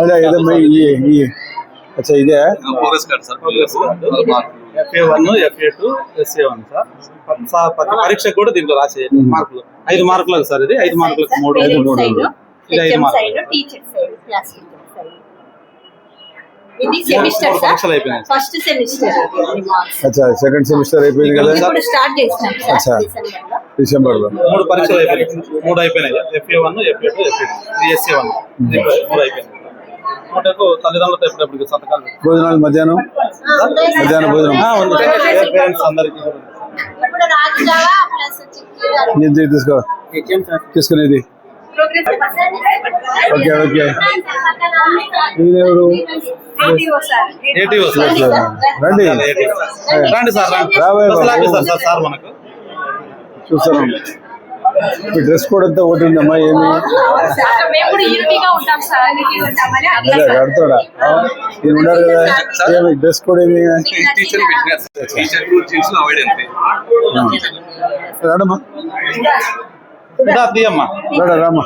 ಅಲ್ಲ ಇದು ಈ ಈ అచ్చా ఇదే? Progress card sir progress FA one FA two SA one sir. ప్రతి పరీక్షకు కూడా దీంట్లో రాసే మార్కులు. ఐదు మార్కులకు సార్ ఇది. ఐదు మార్కులకు మూడు ఐదు మూడు ఇది ఐదు మార్కులు. ఫస్ట్ సెమిస్టర్ అచ్చా సెకండ్ సెమిస్టర్ అయిపోయింది కదా? ఇప్పుడు స్టార్ట్ చేసినాం అచ్చా. సార్ డిసెంబర్లో. మూడు పరీక్షలు అయిపోయినాయి. మూడు అయిపోయినాయి. FA one FA two FA ఇది ఎస్ఏ వన్ మూడు అయిపోయినాయి. మూటకు తల్లిదండ్రులతో ఎప్పుడెప్పుడు సంతకాలు పెట్టు. భోజనాలు మధ్యాహ్నం? మధ్యాహ్నం భోజనం. పేరెంట్స్ అందరికీ తీసుకో. తీసుకునేది. Okay okay. ఎవరు రండి రండి. సార్. రండి రాబోయే బస్సులు ఈ డ్రెస్ కోడ్ అంతా ఒకటి ఉందమ్మా ఏమి? కడతాడా ఈయన ఉన్నారు కదా ఏమి డ్రెస్ కోడ్ ఏమి? రాడమ్మా. రాడా రామ్మా.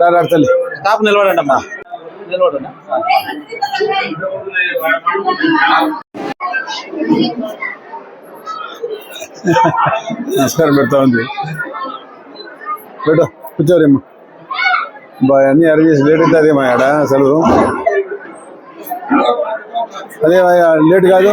రా రా తల్లి. స్టాప్ నిలబడండి అమ్మా నిలబడండి నమస్కారం పెడతా ఉంది. పెట్టు కూర్చోరేమ్మా బా అన్నీ అరేంజ్ చేసి లేట్ అవుతుంది మా ఆడ అసలు. అదే లేట్ కాదు.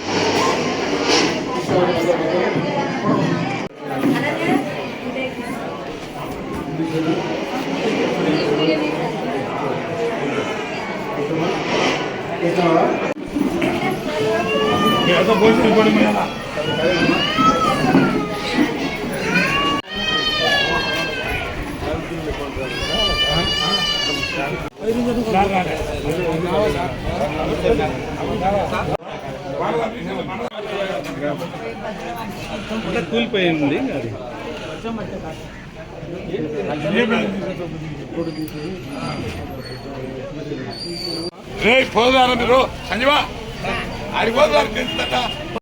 ఏదో పోయి పోయి మేలా రారా రారా కూలిపోయింది అది. రే పోదారా మీరు సంజీవా. ఆడికి పోదారు